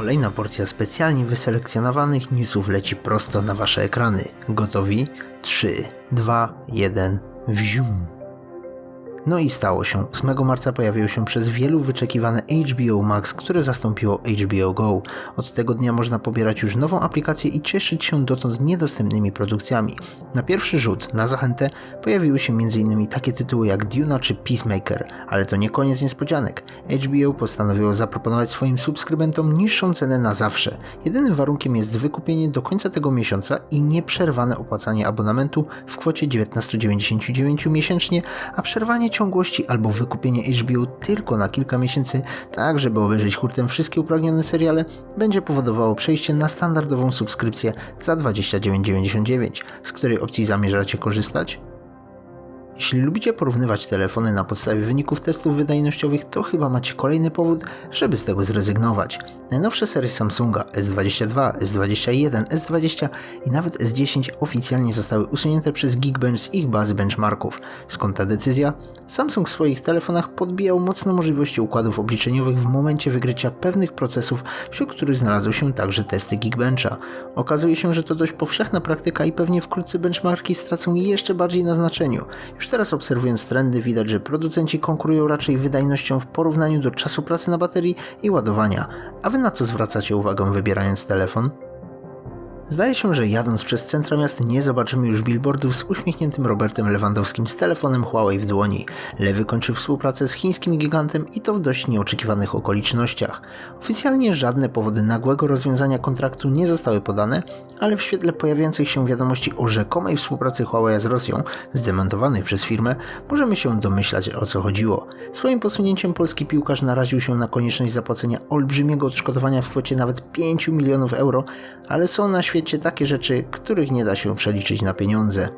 Kolejna porcja specjalnie wyselekcjonowanych newsów leci prosto na wasze ekrany. Gotowi? 3, 2, 1, wzium. No i stało się. 8 marca pojawiło się przez wielu wyczekiwane HBO Max, które zastąpiło HBO Go. Od tego dnia można pobierać już nową aplikację i cieszyć się dotąd niedostępnymi produkcjami. Na pierwszy rzut, na zachętę, pojawiły się m.in. takie tytuły jak Duna czy Peacemaker, ale to nie koniec niespodzianek. HBO postanowiło zaproponować swoim subskrybentom niższą cenę na zawsze. Jedynym warunkiem jest wykupienie do końca tego miesiąca i nieprzerwane opłacanie abonamentu w kwocie 19,99 miesięcznie, a przerwanie ciągłości albo wykupienie HBO tylko na kilka miesięcy, tak żeby obejrzeć hurtem wszystkie upragnione seriale, będzie powodowało przejście na standardową subskrypcję za 29,99. Z której opcji zamierzacie korzystać? Jeśli lubicie porównywać telefony na podstawie wyników testów wydajnościowych, to chyba macie kolejny powód, żeby z tego zrezygnować. Najnowsze serie Samsunga S22, S21, S20 i nawet S10 oficjalnie zostały usunięte przez Geekbench z ich bazy benchmarków. Skąd ta decyzja? Samsung w swoich telefonach podbijał mocno możliwości układów obliczeniowych w momencie wygrycia pewnych procesów, wśród których znalazły się także testy Geekbencha. Okazuje się, że to dość powszechna praktyka i pewnie wkrótce benchmarki stracą jeszcze bardziej na znaczeniu. Już teraz obserwując trendy widać, że producenci konkurują raczej wydajnością w porównaniu do czasu pracy na baterii i ładowania. A wy na co zwracacie uwagę wybierając telefon? Zdaje się, że jadąc przez centra miast nie zobaczymy już billboardów z uśmiechniętym Robertem Lewandowskim z telefonem Huawei w dłoni. Lewy kończy współpracę z chińskim gigantem i to w dość nieoczekiwanych okolicznościach. Oficjalnie żadne powody nagłego rozwiązania kontraktu nie zostały podane, ale w świetle pojawiających się wiadomości o rzekomej współpracy Huawei z Rosją, zdementowanych przez firmę, możemy się domyślać o co chodziło. Swoim posunięciem polski piłkarz naraził się na konieczność zapłacenia olbrzymiego odszkodowania w kwocie nawet 5 milionów euro, ale są na świecie takie rzeczy, których nie da się przeliczyć na pieniądze.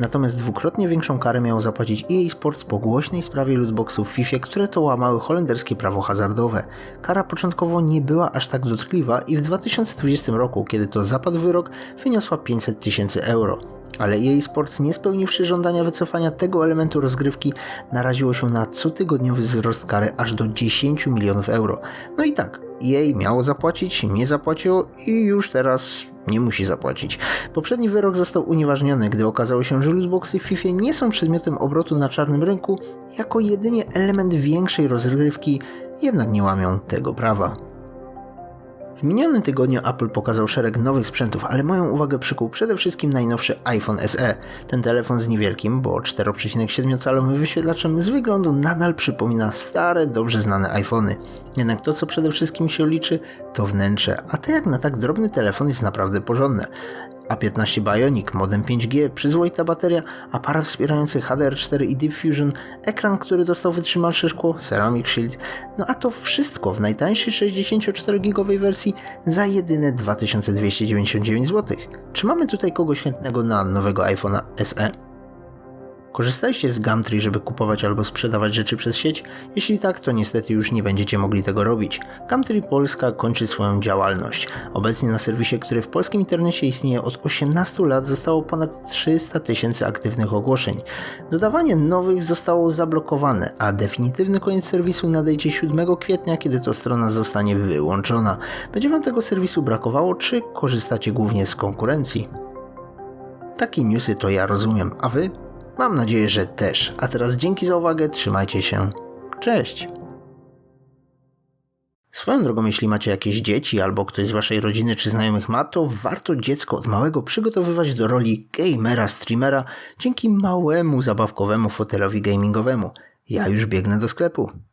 Natomiast dwukrotnie większą karę miało zapłacić EA Sports po głośnej sprawie lootboxów w FIFA, które to łamały holenderskie prawo hazardowe. Kara początkowo nie była aż tak dotkliwa i w 2020 roku, kiedy to zapadł wyrok, wyniosła 500 tysięcy euro. Ale EA Sports, nie spełniwszy żądania wycofania tego elementu rozgrywki, naraziło się na cotygodniowy wzrost kary aż do 10 milionów euro. No i tak, EA miało zapłacić, nie zapłaciło i już teraz nie musi zapłacić. Poprzedni wyrok został unieważniony, gdy okazało się, że lootboxy w FIFA nie są przedmiotem obrotu na czarnym rynku, jako jedynie element większej rozgrywki, jednak nie łamią tego prawa. W minionym tygodniu Apple pokazał szereg nowych sprzętów, ale moją uwagę przykuł przede wszystkim najnowszy iPhone SE. Ten telefon z niewielkim, bo 4,7-calowym wyświetlaczem z wyglądu nadal przypomina stare, dobrze znane iPhony. Jednak to, co przede wszystkim się liczy, to wnętrze, a to jak na tak drobny telefon jest naprawdę porządne. A15 Bionic, modem 5G, przyzwoita bateria, aparat wspierający HDR4 i Deep Fusion, ekran, który dostał wytrzymalsze szkło, Ceramic Shield, no a to wszystko w najtańszej 64GB wersji za jedyne 2299 zł. Czy mamy tutaj kogoś chętnego na nowego iPhone'a SE? Korzystaliście z Gumtree, żeby kupować albo sprzedawać rzeczy przez sieć? Jeśli tak, to niestety już nie będziecie mogli tego robić. Gumtree Polska kończy swoją działalność. Obecnie na serwisie, który w polskim internecie istnieje od 18 lat, zostało ponad 300 tysięcy aktywnych ogłoszeń. Dodawanie nowych zostało zablokowane, a definitywny koniec serwisu nadejdzie 7 kwietnia, kiedy to strona zostanie wyłączona. Będzie Wam tego serwisu brakowało, czy korzystacie głównie z konkurencji? Takie newsy to ja rozumiem, a Wy? Mam nadzieję, że też. A teraz dzięki za uwagę, trzymajcie się. Cześć! Swoją drogą, jeśli macie jakieś dzieci albo ktoś z waszej rodziny czy znajomych ma, to warto dziecko od małego przygotowywać do roli gamera, streamera dzięki małemu zabawkowemu fotelowi gamingowemu. Ja już biegnę do sklepu.